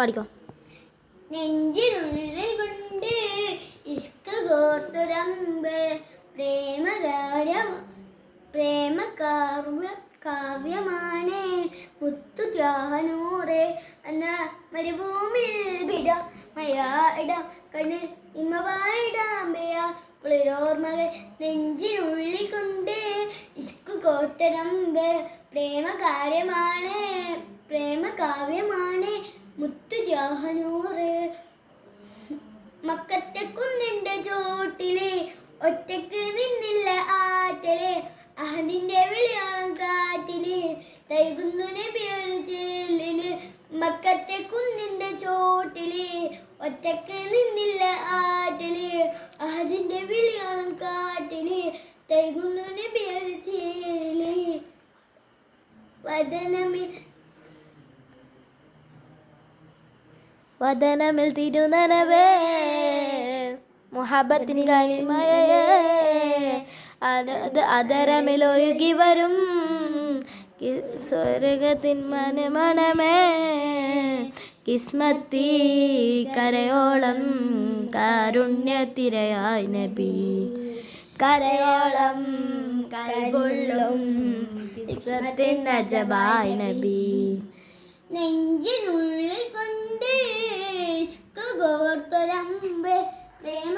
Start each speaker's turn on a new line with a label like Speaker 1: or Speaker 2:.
Speaker 1: പാടിക്കോ.
Speaker 2: നെഞ്ചിനുള്ളിൽ കൊണ്ട് ഇഷ്ക കാവ്യ കാവ്യമാണ്. മുത്തു ത്യാനൂറ് എന്ന മരുഭൂമിയിൽ കണ്ണിൽ ഇമ്മവായിടാമ്പയ പുളിരോർമകൾ നെഞ്ചിനുള്ളിൽ കൊണ്ട് ഇഷ്കു കോട്ടരമ്പ് പ്രേമകാര്യമാണ്. പ്രേമ കാവ്യമാണ് മുത്തു ജാഹനൂറ് മക്കത്തെ കുന്നിന്റെ ചോട്ടിലെ ഒറ്റയ്ക്ക് നിന്നില്ല ആറ്റലെ. അഹദിന്റെ വിളിയാം കാറ്റിൽ തൈകുന്നു നബിയൊരു ചേലിൽ മക്കത്തെ കുന്നിന്റെ ചോട്ടിൽ ഒറ്റയ്ക്ക് നിന്നില്ല ആറ്റൽ. അഹദിന്റെ വിളിയാം കാറ്റിൽ തൈകുന്നു നബിയൊരു ചേലിൽ വദനമിൽ
Speaker 1: വദനമിൽ തിരുനനവേ മുഹബത്തിന് കനിമയേ അതരമിൽ ഒഴുകി വരും. സ്വർഗത്തിൻ മനമണമേ കിസ്മത്തി കരയോളം കാരുണ്യത്തിരയായി നബി. കരയോളം കൈകൊള്ളും കിസ്മത്തിൻ അജബായി നബി.
Speaker 2: നെഞ്ചിനുള്ളിൽ കൊണ്ട് ഇഷ്ക് കോർത്തൊരമ്പ് പ്രേമ